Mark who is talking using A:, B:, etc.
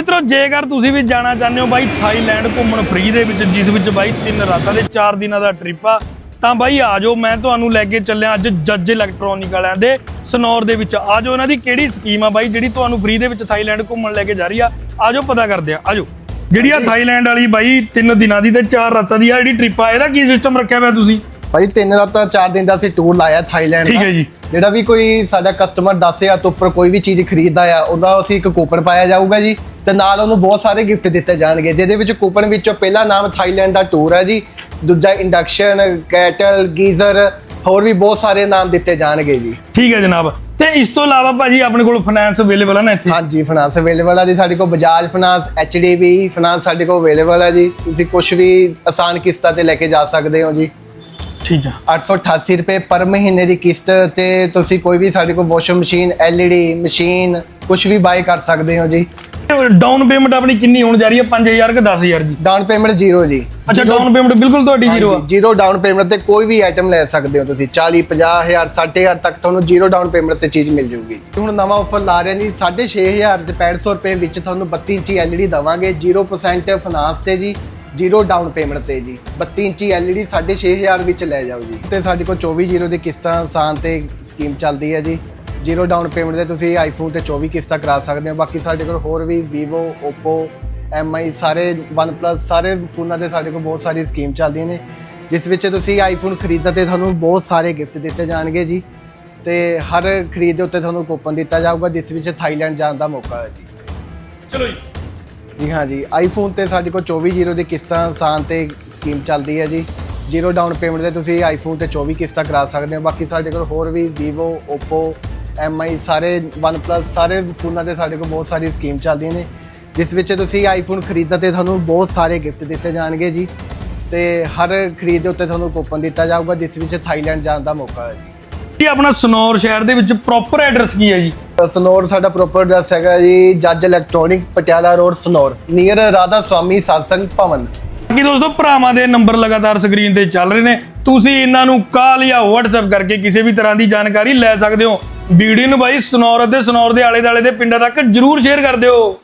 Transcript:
A: ਮਿੱਤਰੋ ਜੇਕਰ ਤੁਸੀਂ ਵੀ ਜਾਣਾ ਚਾਹੁੰਦੇ ਹੋ ਬਾਈ ਥਾਈਲੈਂਡ ਘੁੰਮਣ ਫ੍ਰੀ ਦੇ ਵਿੱਚ ਜਿਸ ਵਿੱਚ ਬਾਈ ਤਿੰਨ ਰਾਤਾਂ ਦੇ 4 ਦਿਨਾਂ ਦਾ ਟ੍ਰਿਪ ਆ ਤਾਂ ਬਾਈ ਆ ਜਾਓ ਮੈਂ ਤੁਹਾਨੂੰ ਲੈ ਕੇ ਚੱਲਿਆ ਅੱਜ ਜੱਜ ਇਲੈਕਟ੍ਰੋਨਿਕ ਵਾਲਿਆਂ ਦੇ ਸਨੌਰ ਦੇ ਵਿੱਚ। ਆ ਜਾਓ ਇਹਨਾਂ ਦੀ ਕਿਹੜੀ ਸਕੀਮ ਆ ਬਾਈ ਜਿਹੜੀ ਤੁਹਾਨੂੰ ਫ੍ਰੀ ਦੇ ਵਿੱਚ ਥਾਈਲੈਂਡ ਘੁੰਮਣ ਲੈ ਕੇ ਜਾ ਰਹੀ ਆ? ਆ ਜਾਓ ਪਤਾ ਕਰਦੇ ਆ। ਆ ਜਾਓ। ਜਿਹੜੀ ਆ ਥਾਈਲੈਂਡ ਵਾਲੀ ਬਾਈ ਤਿੰਨ ਦਿਨਾਂ ਦੀ ਤੇ 4 ਰਾਤਾਂ ਦੀ ਆ ਜਿਹੜੀ ਟ੍ਰਿਪ ਆ ਇਹਦਾ ਕੀ ਸਿਸਟਮ ਰੱਖਿਆ ਹੋਇਆ ਤੁਸੀਂ?
B: ਭਾਈ ਤਿੰਨ ਰਾਤਾਂ ਚਾਰ ਦਿਨ ਦਾ ਅਸੀਂ ਟੂਰ ਲਾਇਆ ਥਾਈਲੈਂਡ
A: ਠੀਕ। ਹੈ ਜੀ।
B: ਜਿਹੜਾ ਵੀ ਕੋਈ ਸਾਡਾ ਕਸਟਮਰ 10000 ਤੋਂ ਉੱਪਰ ਕੋਈ ਵੀ ਚੀਜ਼ ਖਰੀਦਦਾ ਆ ਉਹਦਾ ਅਸੀਂ ਇੱਕ ਕੂਪਨ ਪਾਇਆ ਜਾਊਗਾ ਜੀ ਤੇ ਨਾਲ ਉਹਨੂੰ ਬਹੁਤ ਸਾਰੇ ਗਿਫਟ ਦਿੱਤੇ ਜਾਣਗੇ ਜਿਹਦੇ ਵਿੱਚ ਕੂਪਨ ਵਿੱਚੋਂ ਪਹਿਲਾ ਨਾਮ ਥਾਈਲੈਂਡ ਦਾ ਟੂਰ ਹੈ ਜੀ ਦੂਜਾ ਇੰਡਕਸ਼ਨ ਕੈਟਲ ਗੀਜ਼ਰ ਹੋਰ ਵੀ ਬਹੁਤ ਸਾਰੇ ਨਾਮ ਦਿੱਤੇ ਜਾਣਗੇ ਜੀ
A: ਠੀਕ ਹੈ ਜਨਾਬ ਤੇ ਇਸ ਤੋਂ ਇਲਾਵਾ ਭਾਜੀ ਆਪਣੇ ਕੋਲ ਫਾਈਨੈਂਸ ਅਵੇਲੇਬਲ ਹੈ ਨਾ ਇੱਥੇ
B: ਹਾਂਜੀ ਫਾਈਨਾਂਸ ਅਵੇਲੇਬਲ ਹੈ ਜੀ ਸਾਡੇ ਕੋਲ ਬਜਾਜ ਫਾਈਨਾਂਸ HDB ਫਾਈਨਾਂਸ ਸਾਡੇ ਕੋਲ ਅਵੇਲੇਬਲ ਹੈ ਜੀ ਤੁਸੀਂ ਕੁਝ ਵੀ ਆਸਾਨ ਕਿਸ਼ਤਾਂ ਤੇ ਲੈ ਕੇ ਜਾ ਸਕਦੇ ਹੋ ਜੀ
A: ਠੀਕ ਆ।
B: 888 ਰੁਪਏ ਪਰ ਮਹੀਨੇ ਦੀ ਕਿਸ਼ਤ ਤੇ ਤੁਸੀਂ ਕੋਈ ਵੀ ਸਾਡੇ ਕੋਲ ਵਾਸ਼ਿੰਗ ਮਸ਼ੀਨ LED ਮਸ਼ੀਨ ਕੁਝ ਵੀ ਬਾਈ ਕਰ ਸਕਦੇ ਹੋ ਜੀ।
A: ਡਾਊਨ ਪੇਮੈਂਟ ਆਪਣੀ ਕਿੰਨੀ ਹੋਣ ਜਾ ਰਹੀ ਹੈ? 5000 ਕਿ 10000 ਜੀ?
B: ਡਾਊਨ ਪੇਮੈਂਟ ਜ਼ੀਰੋ ਜੀ।
A: ਅੱਛਾ ਡਾਊਨ ਪੇਮੈਂਟ ਬਿਲਕੁਲ ਤੁਹਾਡੀ ਜ਼ੀਰੋ ਆ।
B: ਜ਼ੀਰੋ ਡਾਊਨ ਪੇਮੈਂਟ ਤੇ ਕੋਈ ਵੀ ਆਈਟਮ ਲੈ ਸਕਦੇ ਹੋ ਤੁਸੀਂ। 40 50000 60000 ਤੱਕ ਤੁਹਾਨੂੰ ਜ਼ੀਰੋ ਡਾਊਨ ਪੇਮੈਂਟ ਤੇ ਚੀਜ਼ ਮਿਲ ਜਾਊਗੀ ਜੀ। ਹੁਣ ਨਵਾਂ ਆਫਰ ਲਾ ਰਹੇ ਨੇ 6500 ਤੇ 6500 ਰੁਪਏ ਵਿੱਚ ਤੁਹਾਨੂੰ 32 ਇੰਚੀ LED ਦਵਾਂਗੇ। 0% ਫਾਈਨਾਂਸ ਤੇ ਜੀ। ਜ਼ੀਰੋ ਡਾਊਨ ਪੇਮੈਂਟ ਤੇ ਜੀ। 32 ਇੰਚੀ LED 6500 ਵਿੱਚ ਲੈ ਜਾਓ ਜੀ। ਤੇ ਸਾਡੇ ਕੋਲ 24 ਜ਼ੀਰੋ ਦੀ ਕਿਸ਼ਤਾਂ ਆਸਾਨ ਤੇ ਸਕੀਮ ਚੱਲਦੀ ਹੈ ਜੀ। ਜ਼ੀਰੋ ਡਾਊਨ ਪੇਮੈਂਟ ਤੇ ਤੁਸੀਂ ਆਈਫੋਨ ਤੇ 24 ਕਿਸ਼ਤਾਂ ਕਰਾ ਸਕਦੇ ਹੋ। ਬਾਕੀ ਸਾਡੇ ਕੋਲ ਹੋਰ ਵੀ Vivo, Oppo MI ਸਾਰੇ OnePlus ਸਾਰੇ ਫੋਨਾਂ ਤੇ ਸਾਡੇ ਕੋਲ ਬਹੁਤ ਸਾਰੀ ਸਕੀਮ ਚੱਲਦੀਆਂ ਨੇ। ਜਿਸ ਵਿੱਚ ਤੁਸੀਂ ਆਈਫੋਨ ਖਰੀਦਦੇ ਤੇ ਤੁਹਾਨੂੰ ਬਹੁਤ ਸਾਰੇ ਗਿਫਟ ਦਿੱਤੇ ਜਾਣਗੇ ਜੀ। ਤੇ ਹਰ ਖਰੀਦ ਦੇ ਉੱਤੇ ਤੁਹਾਨੂੰ ਕੂਪਨ ਦਿੱਤਾ ਜਾਊਗਾ, ਜਿਸ ਵਿੱਚ ਥਾਈਲੈਂਡ ਜਾਣ ਦਾ ਮੌਕਾ ਹੈ ਜੀ।
A: ਚਲੋ ਜੀ।
B: ਜੀ ਹਾਂ ਜੀ ਆਈਫੋਨ ਤੇ ਸਾਡੇ ਕੋਲ 24 ਜ਼ੀਰੋ ਦੀ ਕਿਸ਼ਤਾਂ ਆਸਾਨ ਤੇ ਸਕੀਮ ਚੱਲਦੀ ਹੈ ਜੀ। ਜ਼ੀਰੋ ਡਾਊਨ ਪੇਮੈਂਟ ਤੇ ਤੁਸੀਂ ਆਈਫੋਨ ਤੇ 24 ਕਿਸ਼ਤਾਂ ਕਰਾ ਸਕਦੇ ਹੋ। ਬਾਕੀ ਸਾਡੇ ਕੋਲ ਹੋਰ ਵੀ Vivo, Oppo MI ਸਾਰੇ OnePlus ਸਾਰੇ ਫੋਨਾਂ ਤੇ ਸਾਡੇ ਕੋਲ ਬਹੁਤ ਸਾਰੀ ਸਕੀਮ ਚੱਲਦੀਆਂ ਨੇ। ਜਿਸ ਵਿੱਚ ਤੁਸੀਂ ਆਈਫੋਨ ਖਰੀਦਦੇ ਤੇ ਤੁਹਾਨੂੰ ਬਹੁਤ ਸਾਰੇ ਗਿਫਟ ਦਿੱਤੇ ਜਾਣਗੇ ਜੀ। ਤੇ ਹਰ ਖਰੀਦ ਦੇ ਉੱਤੇ ਤੁਹਾਨੂੰ ਕੂਪਨ ਦਿੱਤਾ ਜਾਊਗਾ, ਜਿਸ ਵਿੱਚ ਥਾਈਲੈਂਡ ਜਾਣ ਦਾ ਮੌਕਾ ਹੈ ਜੀ।
A: ਇਹ ਆਪਣਾ ਸਨੌਰ ਸ਼ਹਿਰ ਦੇ ਵਿੱਚ ਪ੍ਰੋਪਰ ਐਡਰੈਸ ਕੀ ਹੈ ਜੀ?
B: ਸਨੋਰ ਸਾਡਾ ਪ੍ਰੋਪਰ ਐਡਰੈਸ ਹੈਗਾ ਜੀ ਜੱਜ electronic Patiala road Sanour near Radha Swami satsang Bhawan.
A: ਬਾਕੀ ਦੋਸਤੋ ਭਰਾਵਾਂ ਦੇ ਨੰਬਰ ਲਗਾਤਾਰ ਸਕਰੀਨ ਤੇ ਚੱਲ ਰਹੇ ਨੇ। ਤੁਸੀਂ ਇਹਨਾਂ ਨੂੰ ਕਾਲ ਜਾਂ WhatsApp ਕਰਕੇ ਕਿਸੇ ਵੀ ਤਰ੍ਹਾਂ ਦੀ ਜਾਣਕਾਰੀ ਲੈ ਸਕਦੇ ਹੋ। ਵੀਡੀਓ ਨੂੰ ਬਾਈ ਸਨੌਰ ਅਤੇ ਸਨੌਰ ਦੇ ਆਲੇ-ਦਾਲੇ ਦੇ ਪਿੰਡਾਂ ਤੱਕ ਜਰੂਰ ਸ਼ੇਅਰ ਕਰ ਦਿਓ।